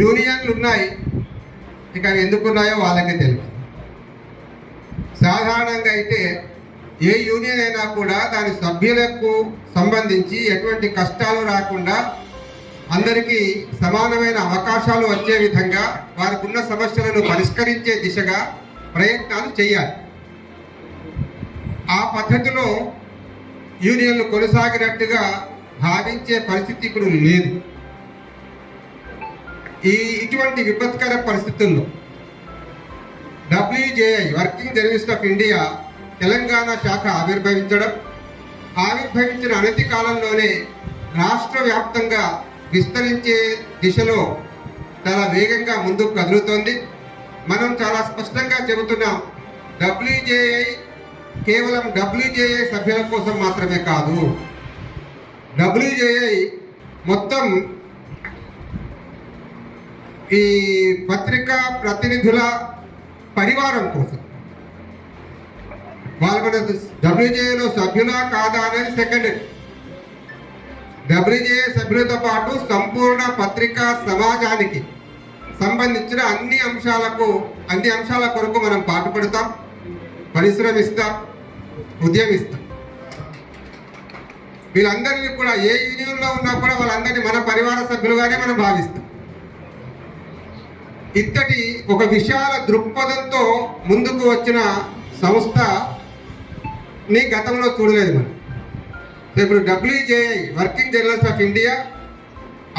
యూనియన్లు ఉన్నాయి. ఇక ఎందుకు ఉన్నాయో వాళ్ళకే తెలియదు. సాధారణంగా అయితే ఏ యూనియన్ అయినా కూడా దాని సభ్యులకు సంబంధించి ఎటువంటి కష్టాలు రాకుండా అందరికీ సమానమైన అవకాశాలు వచ్చే విధంగా వారికి ఉన్న సమస్యలను పరిష్కరించే దిశగా ప్రయత్నాలు చేయాలి. ఆ పద్ధతిలో యూనియన్లు కొనసాగినట్టుగా భావించే పరిస్థితి ఇప్పుడు లేదు. ఈ ఇటువంటి విపత్కర పరిస్థితుల్లో WJI working journalist of India Telangana శాఖ ఆవిర్భవించడం ఆవిర్భవించిన అనతి కాలంలోనే రాష్ట్ర వ్యాప్తంగా విస్తరించే దిశలో చాలా వేగంగా ముందుకు కదులుతోంది. మనం చాలా స్పష్టంగా చెబుతున్నాం డబ్ల్యూజేఐ కేవలం డబ్ల్యూజేఐ సభ్యుల కోసం మాత్రమే కాదు. డబ్ల్యూజేఐ మొత్తం ఈ పత్రికా ప్రతినిధుల పరివారం కోసం. వాళ్ళు మన డబ్ల్యూజేఏలో సభ్యులా కాదా అనేది సెకండ్. డబ్ల్యూజేఏ సభ్యులతో పాటు సంపూర్ణ పత్రికా సమాజానికి సంబంధించిన అన్ని అంశాలకు అన్ని అంశాల కొరకు మనం పాటుపడతాం పరిశ్రమిస్తాం ఉద్యమిస్తాం. వీళ్ళందరినీ కూడా ఏ యూనియన్లో ఉన్నా కూడా వాళ్ళందరినీ మన పరివార సభ్యులుగానే మనం భావిస్తాం. ఇంతటి ఒక విశాల దృక్పథంతో ముందుకు వచ్చిన సంస్థ నీ గతంలో చూడలేదు మనం. ఇప్పుడు WJI working journalist of India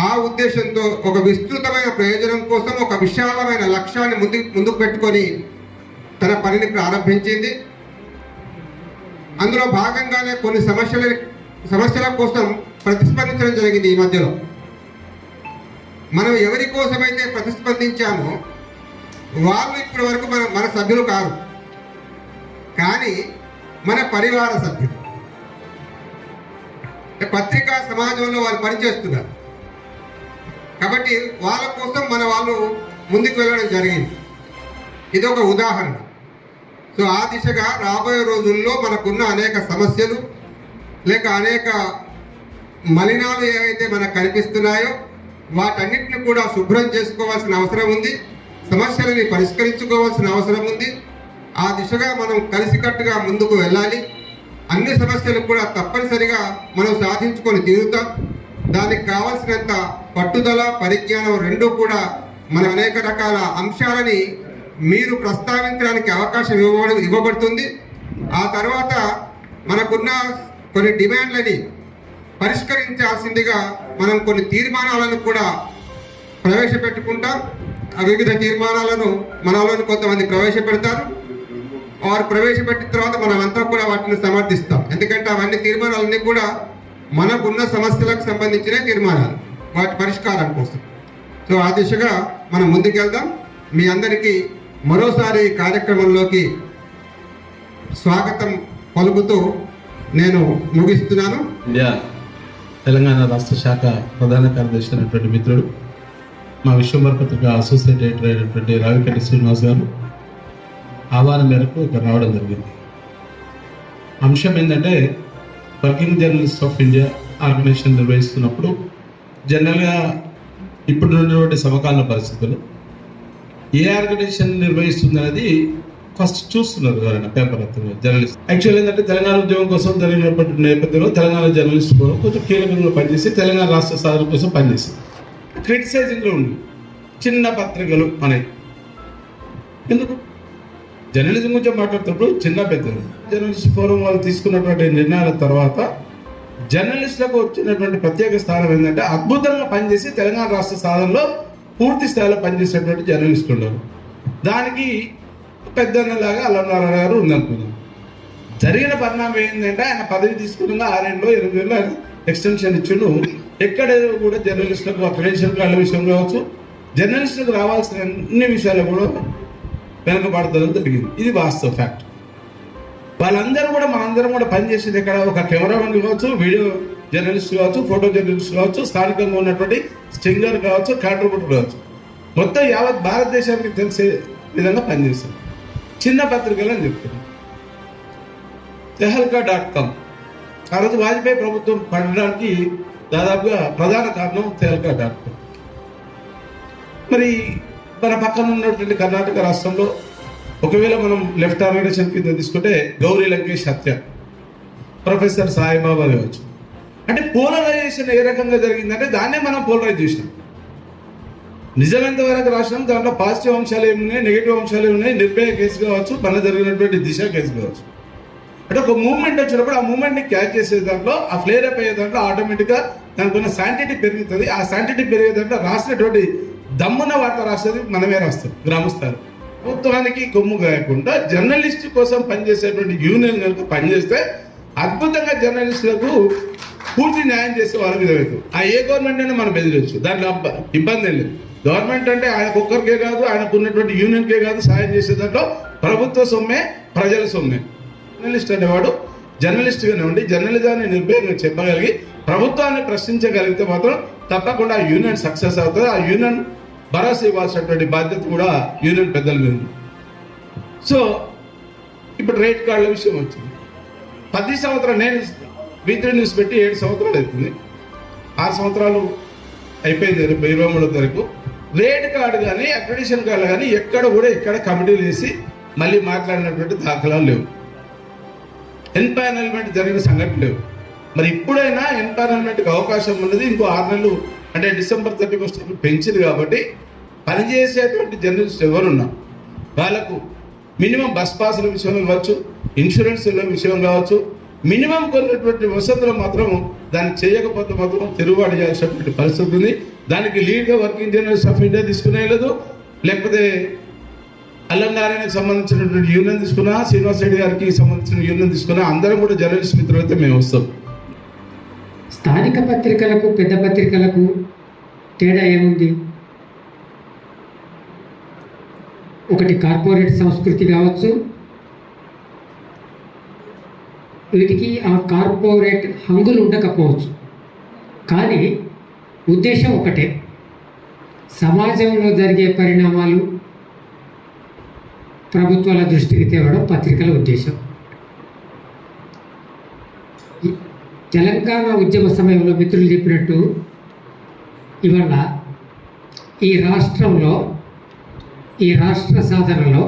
ఆ ఉద్దేశంతో ఒక విస్తృతమైన ప్రయోజనం కోసం ఒక విశాలమైన లక్ష్యాన్ని ముందు ముందుకు పెట్టుకొని తన పనిని ప్రారంభించింది. అందులో భాగంగానే కొన్ని సమస్యల సమస్యల కోసం ప్రతిస్పందించడం జరిగింది ఈ మధ్యలో. మనం ఎవరి కోసమైతే ప్రతిస్పందించామో వాళ్ళు ఇప్పటి వరకు మన మన సభ్యులు కాదు. కానీ మన పరివార సభ్యులు. పత్రికా సమాజంలో వాళ్ళు పనిచేస్తున్నారు. కాబట్టి వాళ్ళ కోసం మన వాళ్ళు ముందుకు వెళ్ళడం జరిగింది. ఇది ఒక ఉదాహరణ. సో ఆ దిశగా రాబోయే రోజుల్లో మనకున్న అనేక సమస్యలు లేక అనేక మలినాలు ఏవైతే మనకు కనిపిస్తున్నాయో వాటన్నిటిని కూడా శుభ్రం చేసుకోవాల్సిన అవసరం ఉంది. సమస్యలని పరిష్కరించుకోవాల్సిన అవసరం ఉంది. ఆ దిశగా మనం కలిసికట్టుగా ముందుకు వెళ్ళాలి. అన్ని సమస్యలు కూడా తప్పనిసరిగా మనం సాధించుకొని తీరుతాం. దానికి కావాల్సినంత పట్టుదల పరిజ్ఞానం రెండూ కూడా మన అనేక రకాల అంశాలని మీరు ప్రస్తావించడానికి అవకాశం ఇవ్వబడుతుంది. ఆ తర్వాత మనకున్న కొన్ని డిమాండ్లని పరిష్కరించాల్సిందిగా మనం కొన్ని తీర్మానాలను కూడా ప్రవేశపెట్టుకుంటాం. ఆ వివిధ తీర్మానాలను మనలోని కొంతమంది ప్రవేశపెడతారు. వారు ప్రవేశపెట్టిన తర్వాత మనం అంతా కూడా వాటిని సమర్థిస్తాం. ఎందుకంటే అవన్నీ తీర్మానాలన్నీ కూడా మనకున్న సమస్యలకు సంబంధించిన తీర్మానాలు. వాటి పరిష్కారం కోసం. సో ఆ దిశగా మనం ముందుకెళ్దాం. మీ అందరికీ మరోసారి ఈ కార్యక్రమంలోకి స్వాగతం పలుకుతూ నేను ముగిస్తున్నాను. తెలంగాణ రాష్ట్ర శాఖ ప్రధాన కార్యదర్శి అయినటువంటి మిత్రుడు మా విశ్వంబర్ పత్రిక అసోసియేట్ ఎడిటర్ అయినటువంటి రావికటి శ్రీనివాస్ గారు ఆహ్వానం మేరకు ఇక్కడ రావడం జరిగింది. అంశం ఏంటంటే working journalist of India organisation నిర్వహిస్తున్నప్పుడు జనరల్గా ఇప్పుడు ఉన్నటువంటి సమకాలీన పరిస్థితులు ఏ ఆర్గనైజేషన్ నిర్వహిస్తుంది అనేది ఫస్ట్ చూస్తున్నారు ఎవరైనా పేపర్ జర్నలిస్ట్. యాక్చువల్ ఏంటంటే తెలంగాణ ఉద్యమం కోసం జరిగినటువంటి నేపథ్యంలో తెలంగాణ జర్నలిస్ట్ కూడా కొంచెం కీలకంగా పనిచేసి తెలంగాణ రాష్ట్ర సాధన కోసం పనిచేసి క్రిటిసైజింగ్లో ఉంది. చిన్న పత్రికలు అనే. ఎందుకు? జర్నలిజం గురించి మాట్లాడుతున్నప్పుడు చిన్న పెద్దలు. జర్నలిస్ట్ ఫోరం వాళ్ళు తీసుకున్నటువంటి నిర్ణయాల తర్వాత జర్నలిస్టులకు వచ్చినటువంటి ప్రత్యేక స్థానం ఏంటంటే అద్భుతంగా పనిచేసి తెలంగాణ రాష్ట్ర సాధనలో పూర్తి స్థాయిలో పనిచేసేటువంటి జర్నలిస్టులు ఉన్నారు. దానికి పెద్దన్నలాగా అల్లన్నారాయణ గారు ఉందనుకుందాం. జరిగిన పరిణామం ఏంటంటే ఆయన పదవి తీసుకున్నా ఆరేళ్ళలో ఎనిమిది ఏళ్ళు ఎక్స్టెన్షన్ ఇచ్చిండు. ఎక్కడ కూడా జర్నలిస్టులకు అక్రెడిషన్ కార్డుల విషయం కావచ్చు. జర్నలిస్టులకు రావాల్సిన అన్ని విషయాలు కూడా వెనకబడతాం జరిగింది. ఇది వాస్తవ ఫ్యాక్ట్ వాళ్ళందరూ కూడా మనందరం కూడా పనిచేసేది ఇక్కడ ఒక కెమెరామెన్ కావచ్చు వీడియో జర్నలిస్ట్ కావచ్చు ఫోటో జర్నలిస్ట్ కావచ్చు స్థానికంగా ఉన్నటువంటి స్టింగర్ కావచ్చు కాంట్రిబ్యూటర్ కావచ్చు. మొత్తం యావత్ భారతదేశానికి తెలిసే విధంగా పనిచేస్తుంది. చిన్న పత్రికలు అని చెప్తున్నాం తెహల్కా డాట్ కామ్. ఆ రోజు వాజ్పేయి ప్రభుత్వం పడడానికి దాదాపుగా ప్రధాన కారణం తెహల్కా డాట్ కామ్. మరి మన పక్కన ఉన్నటువంటి కర్ణాటక రాష్ట్రంలో ఒకవేళ మనం లెఫ్ట్ ఆర్గనైజేషన్ కింద తీసుకుంటే గౌరీ లంకేష్ హత్య. ప్రొఫెసర్ సాయిబాబా కావచ్చు. అంటే పోలరైజేషన్ ఏ రకంగా జరిగిందంటే దాన్నే మనం పోలరైజ్ చేసినాం. నిజమెంత వరకు రాసినాం? దాంట్లో పాజిటివ్ అంశాలు ఏమున్నాయి? నెగిటివ్ అంశాలు ఏమున్నాయి? నిర్భయ కేసు కావచ్చు మన జరిగినటువంటి దిశ కేసు కావచ్చు. అంటే ఒక మూమెంట్ వచ్చినప్పుడు ఆ మూమెంట్ని క్యాచ్ చేసే దాంట్లో ఆ ఫ్లేర్ అప్ అయ్యే దాంట్లో ఆటోమేటిక్గా దానికి ఉన్న శాంటిటీ పెరుగుతుంది. ఆ శాంటిటీ పెరిగే దాంట్లో రాసినటువంటి దమ్మున వార్త రాసేది మనమే రాస్తాం గ్రామస్థాయి ప్రభుత్వానికి కొమ్ము కాకుండా జర్నలిస్ట్ కోసం పనిచేసేటువంటి యూనియన్ కనుక పనిచేస్తే అద్భుతంగా జర్నలిస్టులకు పూర్తి న్యాయం చేసే వాళ్ళకి అవుతుంది ఆ ఏ గవర్నమెంట్ అయినా మనం బెదిరించు. దాంట్లో ఇబ్బంది లేదు. గవర్నమెంట్ అంటే ఆయనకు ఒక్కరికే కాదు ఆయనకు ఉన్నటువంటి యూనియన్కే కాదు సాయం చేసే దాంట్లో ప్రభుత్వ సొమ్మే ప్రజల సొమ్మే. జర్నలిస్ట్ అనేవాడు జర్నలిస్ట్గానే ఉండి జర్నలిజాన్ని నిర్భయంగా చెప్పగలిగి ప్రభుత్వాన్ని ప్రశ్నించగలిగితే మాత్రం తప్పకుండా ఆ యూనియన్ సక్సెస్ అవుతుంది. ఆ యూనియన్ భరోసా ఇవ్వాల్సినటువంటి బాధ్యత కూడా యూనియన్ పెద్దల మీద ఉంది. సో ఇప్పుడు రేట్ కార్డుల విషయం వచ్చింది. పది సంవత్సరాలు నేను వీత్రి న్యూస్ పెట్టి ఏడు సంవత్సరాలు అవుతుంది. ఆరు సంవత్సరాలు అయిపోయింది రేపు ఇరవై మూడో తారీఖు. రేట్ కార్డు కానీ అక్రెడిషన్ కార్డు కానీ ఎక్కడ కూడా ఎక్కడ కమిటీలు వేసి మళ్ళీ మాట్లాడినటువంటి దాఖలాలు లేవు. ఎన్పానల్మెంట్ జరిగిన సంఘటన లేవు. మరి ఇప్పుడైనా ఎన్పానల్మెంట్కి అవకాశం ఉన్నది ఇంకో ఆరు నెలలు అంటే డిసెంబర్ థర్టీ ఫస్ట్ పెంచింది కాబట్టి పనిచేసేటువంటి జర్నలిస్ట్ ఎవరున్నా వాళ్ళకు మినిమం బస్ పాసుల విషయం కావచ్చు ఇన్సూరెన్స్ల విషయం కావచ్చు మినిమం కొన్నటువంటి వసతులు మాత్రం దాన్ని చేయకపోతే మాత్రం తిరుగుబాటు చేయాల్సినటువంటి పరిస్థితి ఉంది. దానికి లీడ్గా వర్కింగ్ జర్నలిస్ట్ ఆఫ్ ఇండియా తీసుకునే లేదు లేకపోతే అల్లం సంబంధించినటువంటి యూనియన్ తీసుకున్నా శ్రీనివాస్ రెడ్డి గారికి సంబంధించిన యూనియన్ తీసుకున్నా అందరం కూడా జర్నలిస్ట్ మిత్రులు అయితే మేము వస్తాం. స్థానిక పత్రికలకు పెద్ద పత్రికలకు తేడా ఏముంది? ఒకటి కార్పొరేట్ సంస్కృతి కావచ్చు. వీటికి ఆ కార్పొరేట్ హంగులు ఉండకపోవచ్చు. కానీ ఉద్దేశం ఒకటే. సమాజంలో జరిగే పరిణామాలు ప్రభుత్వాల దృష్టికి తేవడం పత్రికల ఉద్దేశం. తెలంగాణ ఉద్యమ సమయంలో మిత్రులు చెప్పినట్టు ఇవాళ ఈ రాష్ట్రంలో ఈ రాష్ట్ర సాధనలో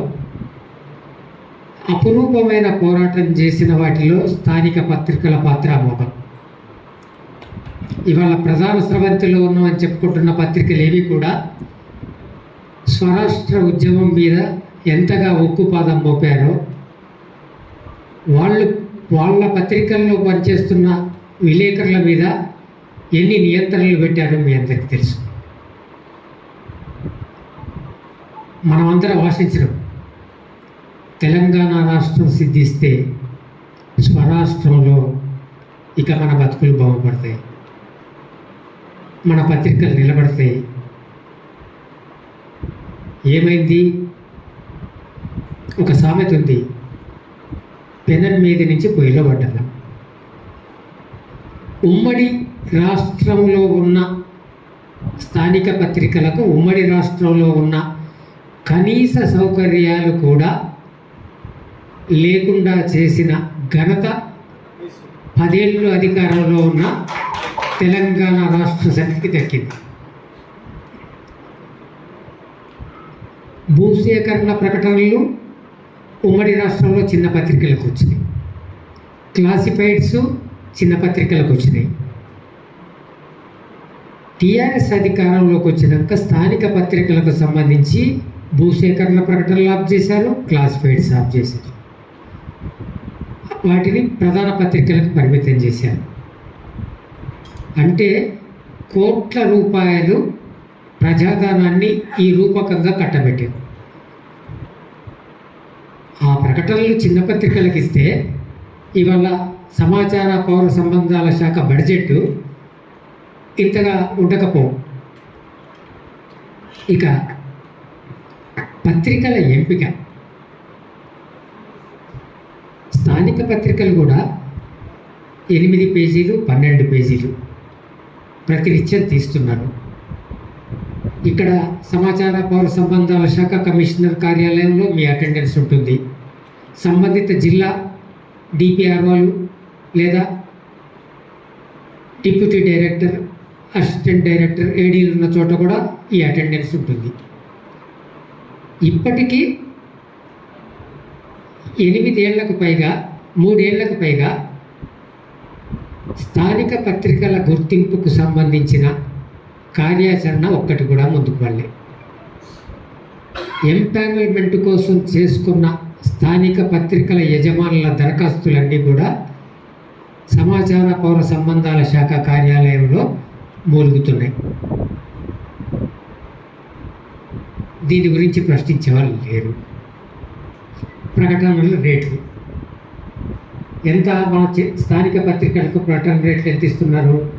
అపురూపమైన పోరాటం చేసిన వాటిలో స్థానిక పత్రికల పాత్ర అమోఘం ఇవాళ ప్రధాన స్రవంతిలో ఉన్నామని చెప్పుకుంటున్న పత్రికలు ఏవి కూడా స్వరాష్ట్ర ఉద్యమం మీద ఎంతగా ఉక్కుపాదం మోపారో వాళ్ళు వాళ్ళ పత్రికల్లో పనిచేస్తున్న విలేకరుల మీద ఎన్ని నియంత్రణలు పెట్టారో మీ అందరికీ తెలుసు. మనమందరం ఆశించడం తెలంగాణ రాష్ట్రం సిద్ధిస్తే స్వరాష్ట్రంలో ఇక మన బతుకులు బాగుపడతాయి. మన పత్రికలు నిలబడతాయి. ఏమైంది? ఒక సామెత ఉంది. పెనం మీద నుంచి పొయ్యిలో పడ్డాను ఉమ్మడి రాష్ట్రంలో ఉన్న స్థానిక పత్రికలకు ఉమ్మడి రాష్ట్రంలో ఉన్న కనీస సౌకర్యాలు కూడా లేకుండా చేసిన ఘనత పదేళ్ళు అధికారంలో ఉన్న తెలంగాణ రాష్ట్ర సమితికి దక్కింది. భూసేకరణ ప్రకటనలు ఉమ్మడి రాష్ట్రంలో చిన్న పత్రికలకు వచ్చినాయి. క్లాసిఫైడ్స్ చిన్న పత్రికలకు వచ్చినాయి. టీఆర్ఎస్ అధికారంలోకి వచ్చినాక స్థానిక పత్రికలకు సంబంధించి భూసేకరణ ప్రకటనలు ఆఫ్ చేశారు క్లాసిఫైడ్స్ ఆఫ్ చేశారు. వాటిని ప్రధాన పత్రికలకు పరిమితం చేశారు. అంటే కోట్ల రూపాయలు ప్రజాధనాన్ని ఈ రూపకంగా కట్టబెట్టారు. ఆ ప్రకటనలు చిన్న పత్రికలకు ఇస్తే ఇవాళ సమాచార పౌర సంబంధాల శాఖ బడ్జెట్ ఇంతగా ఉండకపో. ఇక పత్రికల ఎంపిక. స్థానిక పత్రికలు కూడా ఎనిమిది పేజీలు పన్నెండు పేజీలు. ప్రతినిత్యం తీస్తున్నారు ఇక్కడ సమాచార పౌర సంబంధాల శాఖ కమిషనర్ కార్యాలయంలో మీ అటెండెన్స్ ఉంటుంది. సంబంధిత జిల్లా డిపిఆర్ఓలు లేదా డిప్యూటీ డైరెక్టర్ అసిస్టెంట్ డైరెక్టర్ ఏడీలు ఉన్న చోట కూడా ఈ అటెండెన్స్ ఉంటుంది. ఇప్పటికీ ఎనిమిదేళ్ళకు పైగా మూడేళ్ళకు పైగా స్థానిక పత్రికల గుర్తింపుకు సంబంధించిన కార్యాచరణ ఒక్కటి కూడా ముందుకు వెళ్ళే ఎంపానల్మెంట్ కోసం చేసుకున్న స్థానిక పత్రికల యజమానుల దరఖాస్తులన్నీ కూడా సమాచార పౌర సంబంధాల శాఖ కార్యాలయంలో మూలుగుతున్నాయి. దీని గురించి ప్రశ్నించే వాళ్ళు లేరు. ప్రకటనల రేట్లు ఎంత మన స్థానిక పత్రికలకు ప్రకటన రేట్లు ఎంత ఇస్తున్నారు?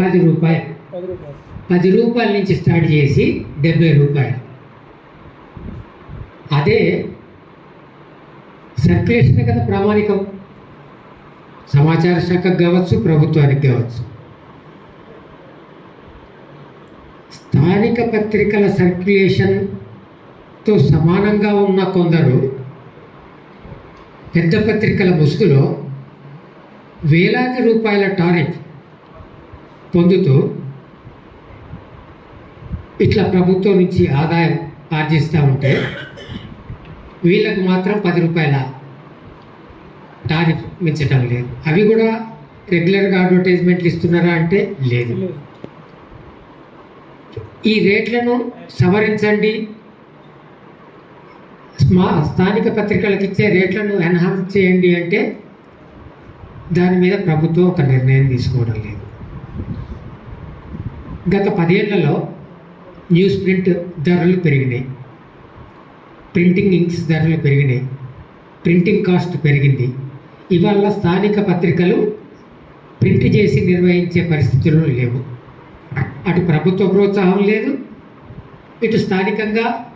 పది రూపాయలు. పది రూపాయల. నుంచి స్టార్ట్ చేసి డెబ్బై రూపాయలు. అదే సర్క్యులేషన్ కదా ప్రామాణికం. సమాచార శాఖకు కావచ్చు ప్రభుత్వానికి కావచ్చు. స్థానిక పత్రికల సర్క్యులేషన్తో సమానంగా ఉన్న కొందరు పెద్ద పత్రికల ముసుగులో వేలాది రూపాయల టారిఫ్ పొందుతూ ఇట్లా ప్రభుత్వం నుంచి ఆదాయం ఆర్జిస్తూ ఉంటే వీళ్ళకు మాత్రం పది రూపాయల టారిఫ్ మించటం లేదు. అవి కూడా రెగ్యులర్గా అడ్వర్టైజ్మెంట్లు ఇస్తున్నారా అంటే లేదు. ఈ రేట్లను సవరించండి. స్మా స్థానిక పత్రికలకు ఇచ్చే రేట్లను ఎన్హాన్స్ చేయండి అంటే దాని మీద ప్రభుత్వం ఒక నిర్ణయం తీసుకోవడం లేదు. గత పదేళ్ళలో న్యూస్ ప్రింట్ ధరలు పెరిగినాయి. ప్రింటింగ్ ఇంక్స్ ధరలు పెరిగినాయి. ప్రింటింగ్ కాస్ట్ పెరిగింది. ఇవాళ స్థానిక పత్రికలు ప్రింట్ చేసి నిర్వహించే పరిస్థితులు లేవు. అటు ప్రభుత్వ ప్రోత్సాహం లేదు. ఇటు స్థానికంగా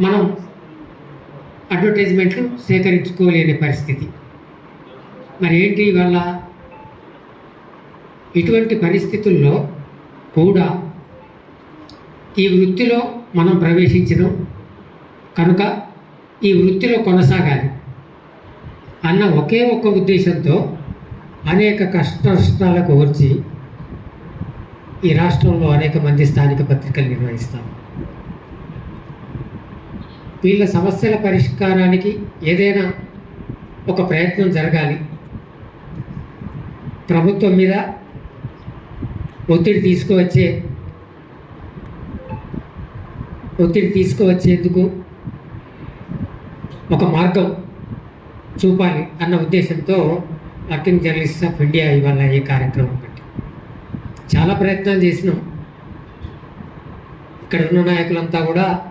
మనం అడ్వర్టైజ్మెంట్లు సేకరించుకోలేని పరిస్థితి. మరి ఏంటి ఇవాళ? ఇటువంటి పరిస్థితుల్లో కూడా ఈ వృత్తిలో మనం ప్రవేశించడం కనుక ఈ వృత్తిలో కొనసాగాలి అన్న ఒకే ఒక్క ఉద్దేశంతో అనేక కష్ట నష్టాలకు ఓర్చి ఈ రాష్ట్రంలో అనేక మంది స్థానిక పత్రికలు నిర్వహిస్తాం. వీళ్ళ సమస్యల పరిష్కారానికి ఏదైనా ఒక ప్రయత్నం జరగాలి. ప్రభుత్వం మీద ఒత్తిడి తీసుకువచ్చే ఒత్తిడి తీసుకువచ్చేందుకు ఒక మార్గం చూపాలి అన్న ఉద్దేశంతో వర్కింగ్ జర్నలిస్ట్ ఆఫ్ ఇండియా ఇవాళ ఈ కార్యక్రమం పెట్టి. చాలా ప్రయత్నాలు చేసినాం. ఇక్కడ ఉన్న నాయకులంతా కూడా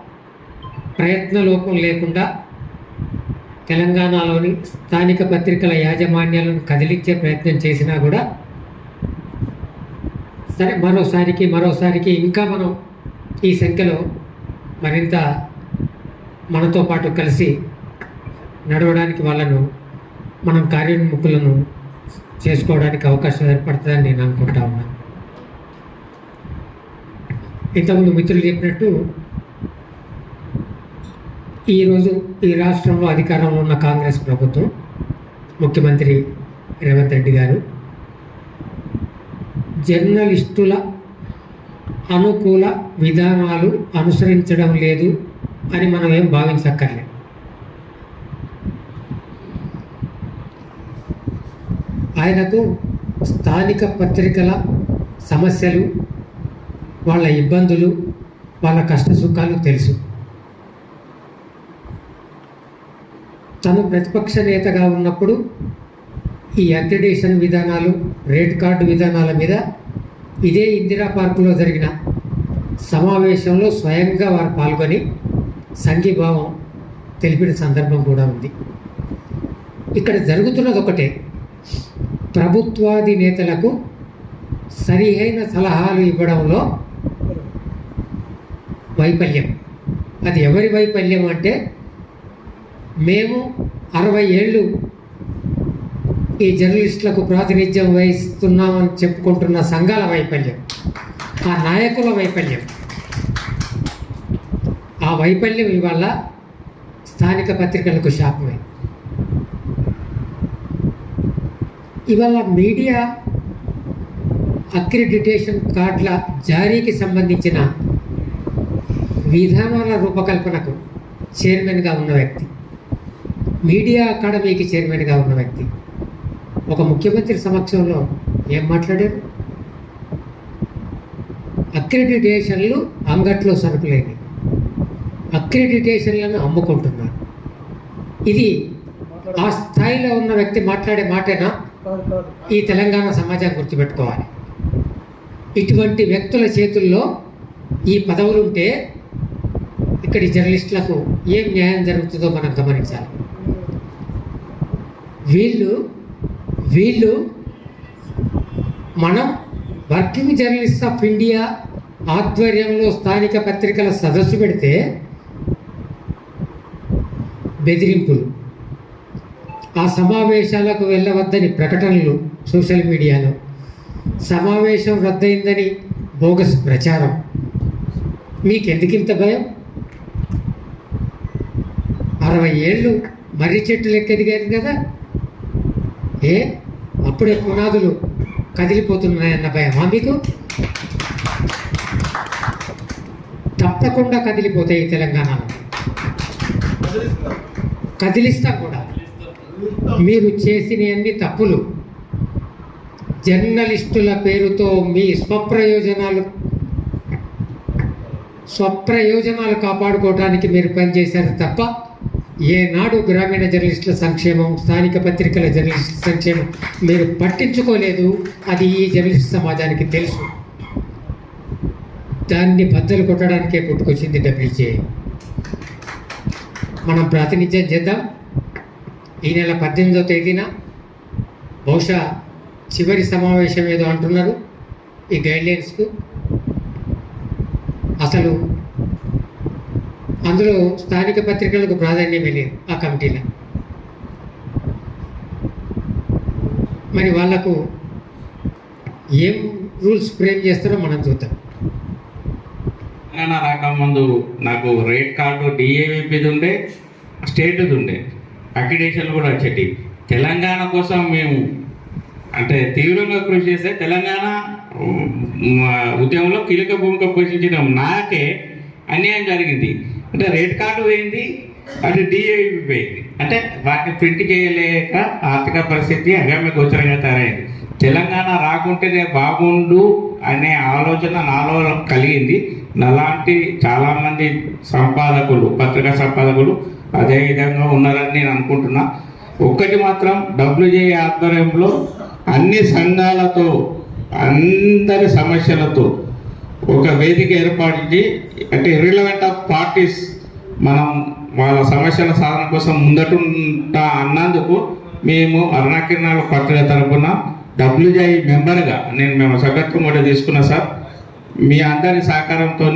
ప్రయత్న లోపం లేకుండా తెలంగాణలోని స్థానిక పత్రికల యాజమాన్యాలను కదిలించే ప్రయత్నం చేసినా కూడా సరే మరోసారికి మరోసారికి ఇంకా మనం ఈ సంఖ్యలో మరింత మనతో పాటు కలిసి నడవడానికి వాళ్ళను మనం కార్యోన్ముఖులను చేసుకోవడానికి అవకాశం ఏర్పడుతుందని నేను అనుకుంటా ఉన్నాను. ఇంతకుముందు మిత్రులు చెప్పినట్టు ఈరోజు ఈ రాష్ట్రంలో అధికారంలో ఉన్న కాంగ్రెస్ ప్రభుత్వం ముఖ్యమంత్రి రేవంత్ రెడ్డి గారు జర్నలిస్టుల అనుకూల విధానాలు అనుసరించడం లేదు అని మనం ఏం భావించక్కర్లేదు. ఆయనకు స్థానిక పత్రికల సమస్యలు వాళ్ళ ఇబ్బందులు వాళ్ళ కష్ట సుఖాలు తెలుసు. తను ప్రతిపక్ష నేతగా ఉన్నప్పుడు ఈ అక్రిడేషన్ విధానాలు రేట్ కార్డు విధానాల మీద ఇదే ఇందిరా పార్కులో జరిగిన సమావేశంలో స్వయంగా వారు పాల్గొని సంఘీభావం తెలిపిన సందర్భం కూడా ఉంది. ఇక్కడ జరుగుతున్నది ఒకటే ప్రభుత్వాది నేతలకు సరిహైన సలహాలు ఇవ్వడంలో వైఫల్యం. అది ఎవరి వైఫల్యం అంటే మేము అరవై ఏళ్ళు ఈ జర్నలిస్టులకు ప్రాతినిధ్యం వహిస్తున్నామని చెప్పుకుంటున్న సంఘాల వైఫల్యం ఆ నాయకుల వైఫల్యం. ఆ వైఫల్యం ఇవాళ స్థానిక పత్రికలకు శాపమే. ఇవాళ మీడియా అక్రిడిటేషన్ కార్డుల జారీకి సంబంధించిన విధానాల రూపకల్పనకు చైర్మన్గా ఉన్న వ్యక్తి. మీడియా అకాడమీకి చైర్మన్గా ఉన్న వ్యక్తి. ఒక ముఖ్యమంత్రి సమక్షంలో ఏం మాట్లాడారు? అక్రిడిటేషన్లు అంగట్లో సరుకులేని. అక్రిడిటేషన్లను అమ్ముకుంటున్నారు. ఇది ఆ స్థాయిలో ఉన్న వ్యక్తి మాట్లాడే మాటేనా? ఈ తెలంగాణ సమాజం గుర్తుపెట్టుకోవాలి. ఇటువంటి వ్యక్తుల చేతుల్లో ఈ పదవులు ఉంటే ఇక్కడి జర్నలిస్టులకు ఏం న్యాయం జరుగుతుందో మనం గమనించాలి. వీళ్ళు వీళ్ళు మనం వర్కింగ్ జర్నలిస్ట్ ఆఫ్ ఇండియా ఆధ్వర్యంలో స్థానిక పత్రికల సదస్సు పెడితే బెదిరింపులు. ఆ సమావేశాలకు వెళ్ళవద్దని ప్రకటనలు సోషల్ మీడియాలో. సమావేశం రద్దయిందని బోగస్ ప్రచారం. మీకెందుకింత భయం? అరవై ఏళ్ళు మర్రి చెట్టు లెక్క ఎదిగారు కదా? ఏ అప్పుడే పునాదులు కదిలిపోతున్నాయన్న భయమా మీకు? తప్పకుండా కదిలిపోతాయి తెలంగాణలో. కదిలిస్తాం కూడా. మీరు చేసినవన్ని తప్పులు. జర్నలిస్టుల పేరుతో మీ స్వప్రయోజనాలు స్వప్రయోజనాలు కాపాడుకోవడానికి మీరు పనిచేశారు తప్ప ఏనాడు గ్రామీణ జర్నలిస్టుల సంక్షేమం స్థానిక పత్రికల జర్నలిస్టుల సంక్షేమం మీరు పట్టించుకోలేదు అది ఈ జర్నలిస్ట్ సమాజానికి తెలుసు. దాన్ని బద్దలు కొట్టడానికే పుట్టుకొచ్చింది డబ్ల్యూజే మనం ప్రాతినిధ్యం చేద్దాం. ఈ నెల పద్దెనిమిదో తేదీన బహుశా చివరి సమావేశం ఏదో అంటున్నారు ఈ గైడ్లైన్స్కు అసలు అందులో స్థానిక పత్రికలకు ప్రాధాన్యమే లేదు ఆ కమిటీలో. మరి వాళ్ళకు ఏం రూల్స్ ఫ్రేమ్ చేస్తారో మనం చూద్దాం. తెలంగాణ రాకముందు నాకు రేట్ కార్డు డిఏవిపిది ఉండే స్టేట్ది ఉండే అక్రిడేషన్లు కూడా వచ్చేటి తెలంగాణ కోసం మేము అంటే తీవ్రంగా కృషి చేస్తే తెలంగాణ ఉద్యమంలో కీలక భూమిక పోషించడం నాకే అన్యాయం జరిగింది. అంటే రేట్ కార్డు పోయింది అటు డిఏవి పోయింది. అంటే వాటిని ప్రింట్ చేయలేక ఆర్థిక పరిస్థితి అగమ్య గోచరంగా తయారైంది. తెలంగాణ రాకుంటేనే బాగుండు అనే ఆలోచన నాలో కలిగింది. అలాంటి చాలామంది సంపాదకులు పత్రికా సంపాదకులు అదే విధంగా ఉన్నారని నేను అనుకుంటున్నా. ఒక్కటి మాత్రం డబ్ల్యూజే ఆధ్వర్యంలో అన్ని సంఘాలతో అందరి సమస్యలతో ఒక వేదిక ఏర్పాటు అంటే రిలవెంట్ ఆఫ్ పార్టీస్ మనం వాళ్ళ సమస్యల సాధన కోసం ముందటుంటా అన్నందుకు మేము అరుణాకిరణాల పత్రిక తరపున డబ్ల్యూజై మెంబర్గా నేను మేము సభ్యత్వం కూడా తీసుకున్నా సార్ మీ అందరి సహకారంతో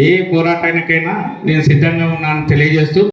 ఏ పోరాటానికైనా నేను సిద్ధంగా ఉన్నానని తెలియజేస్తూ